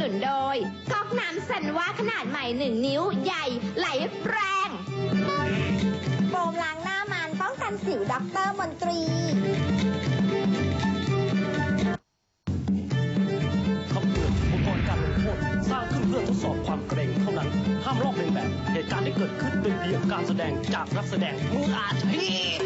นุนโดยก๊อกน้ำสันว่าขนาดใหม่1นิ้วใหญ่ไหลแรงโฟมล้างหน้ามันป้องกันสิวด็อกเตอร์มนตรี คำเตือนอุปกรณ์การลงโทษสร้างขึ้นเพื่อทดสอบความเกรงเท่านั้น ห้ามลอกเลียนแบบ เหตุการณ์ที่เกิดขึ้นเป็นเพียงการแสดงจากนักแสดงมืออาชีพ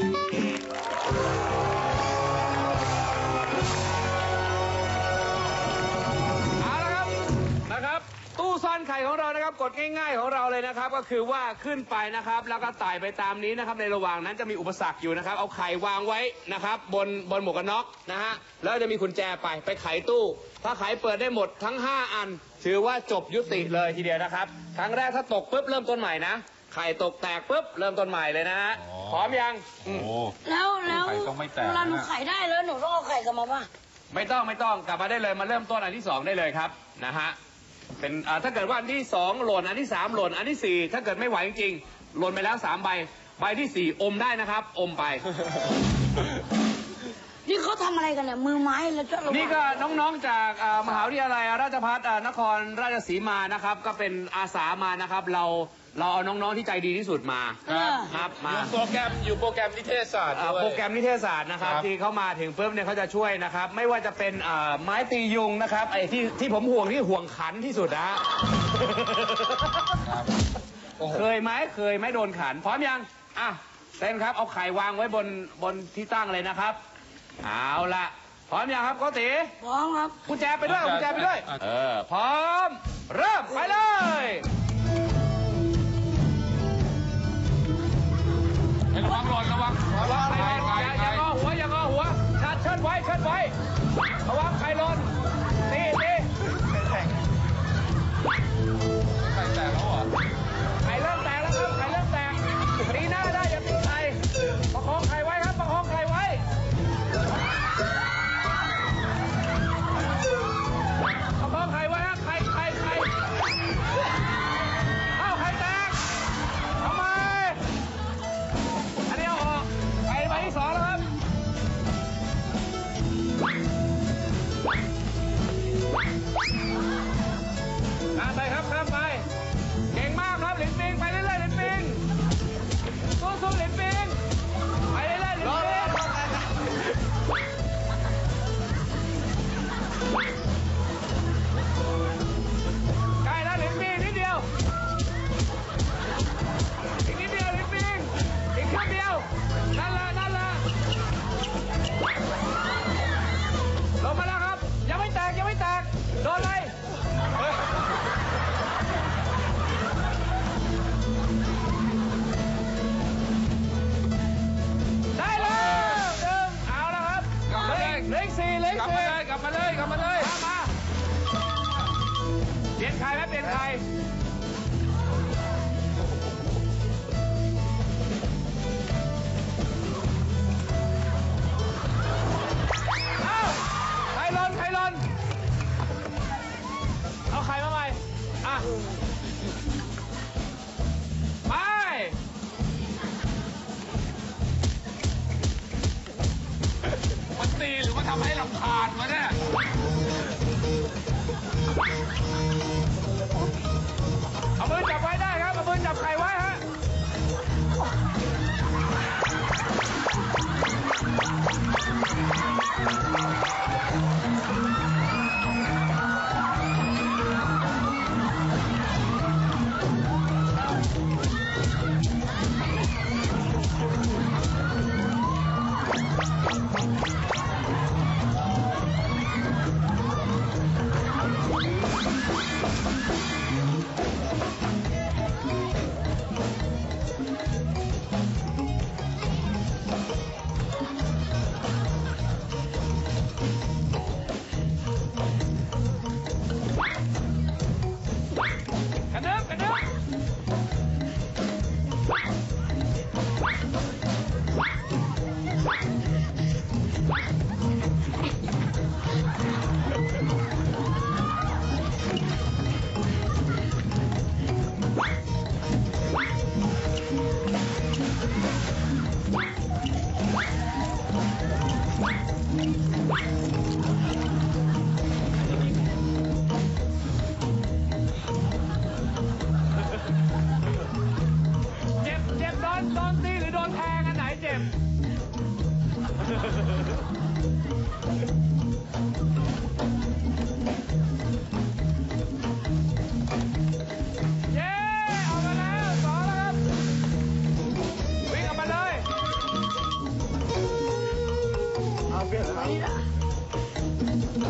ตู้ซ่อนไข่ของเรานะครับกดง่ายๆของเราเลยนะครับ ก็คือว่าขึ้นไปนะครับ แล้วก็ไต่ไปตามนี้นะครับ ในระหว่างนั้นจะมีอุปสรรคอยู่นะครับ เอาไข่วางไว้นะครับ บนบนหมวกกันน็อกนะฮะแล้วจะมีกุญแจไปไปไขตู้ ถ้าไขเปิดได้หมดทั้ง 5 อัน ถือว่าจบยุติเลยทีเดียวนะครับ ครั้งแรกถ้าตกปุ๊บเริ่มต้นใหม่นะไข่ตกแตกปุ๊บเริ่มต้นใหม่เลยนะฮะพร้อมยังอืมแล้วแล้วไข่ต้องไม่แตกเวลาหนูนะไข่ได้แล้วหนูต้องเอาไข่กลับมาป่ะไม่ต้องไม่ต้องกลับมาได้เลยมาเริ่มต้นอันที่สองได้เลยครับนะฮะ เป็นอ่าถ้าเกิดว่าอันที่สองหล่นอันที่สามหล่นอันที่สี่ถ้าเกิดไม่ไหวจริงๆหล่นไปแล้วสามใบใบที่สี่อมได้นะครับ อมไป นี่เขาทำอะไรกันเนี่ยมือไม้แล้วจะระวังนี่ก็น้องๆจากอ่ามหาวิทยาลัยราชภัฏอ่านครราชสีมานะครับ ก็เป็นอาสามานะครับ เราเราเอาน้องๆที่ใจดีที่สุดมาเออ ครับมาอยู่โปรแกรมอยู่โปรแกรมนิเทศศาสตร์อ่าด้วยโปรแกรมนิเทศศาสตร์นะครับครับ ที่เขามาถึงปุ๊บเนี่ยเขาจะช่วยนะครับ ไม่ว่าจะเป็นอ่าไม้ตียุงนะครับไอ้ที่ที่ผมห่วงที่ห่วงขันที่สุดนะฮะครับโอ้โหเคยไหมเคยไหมโดนขัน พร้อมยังอะเต้นครับเอาไข่วางไว้บนบนที่ตั้งเลยนะครับ เอาละพร้อมยังครับโกติพร้อมครับกุญแจไปด้วยเอากุญแจไปด้วย เออ พร้อม เริ่มไปเลย ระวังหล่นระวังระวังไข่ไข่อย่าไข่อย่างอหัวอย่างอหัวชัดเชิดไว้เชิดไว้ระ ให้ลำคาญวะเนี่ยเอามือจับไว้ได้ครับ เอามือจับไข่ไว้ฮะ Thank you.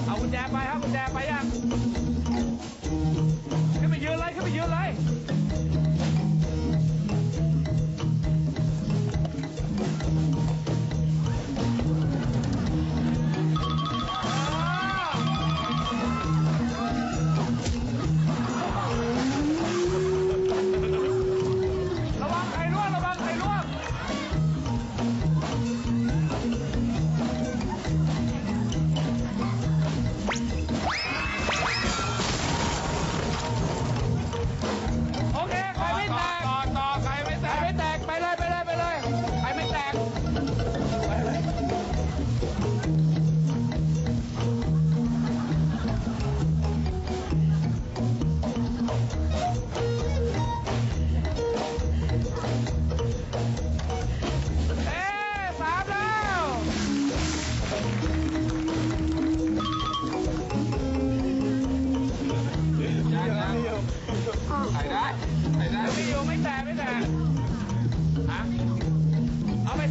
เอากุญแจไปครับกุญแจไปยังขึ้นไปยืนเลยขึ้นไปยืนเลย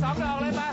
สองดอกเลยปะ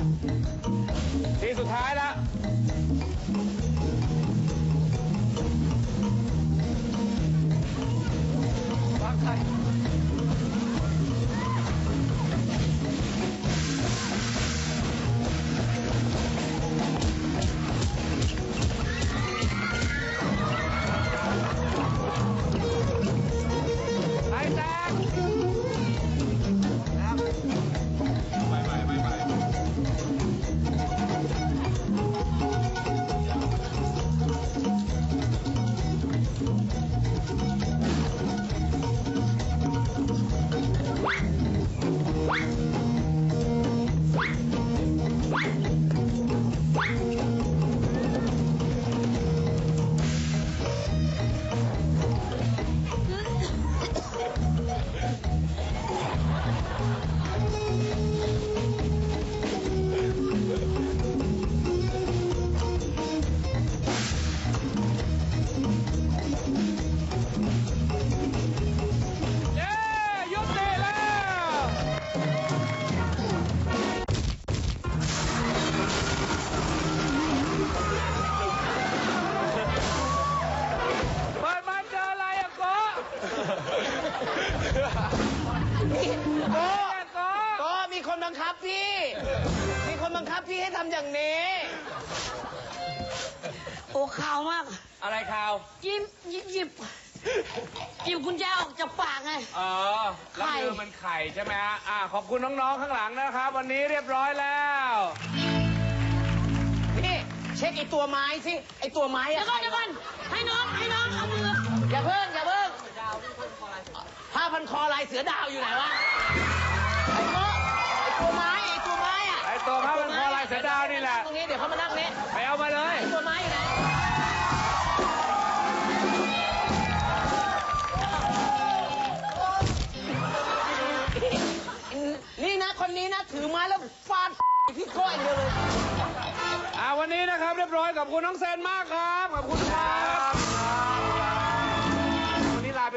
โกะโกะก็มีคนบังคับพี่ มีคนบังคับพี่ให้ทำอย่างนี้ โอ้ข่าวมาก อะไรข่าวหยิบหยิบหยิบหยิบกุญแจออกจากปากไงเออแล้วไข่มือมันไข่ใช่ไหมฮะอ่าขอบคุณน้องๆข้างหลังนะครับ วันนี้เรียบร้อยแล้วพี่เช็คไอตัวไม้สิไอตัวไม้เดี๋ยอะวก่อนเดี๋ยวก่อนให้น้องให้น้องเอามือ อย่าเพิ่งอย่าเพิ่งผ้าพันคอลายเสือดาวอยู่ไหนวะไอ้โต๊ะไอตัวไม้ไอตัวไม้อะไอ้ตัวผ้าพันคอลายเสือดาวนี่แหละ ตรงนี้เดี๋ยวเขามานั่งนี้ไปเอามาเลย ไอตัวไม้อยู่ไหนนี่นะคนนี้นะถือไม้แล้วฟาดพี่โก้อย่างเดียวเลย อ่าวันนี้นะครับเรียบร้อยขอบคุณน้องเซนมากครับ ขอบคุณครับวันนี้ลาไป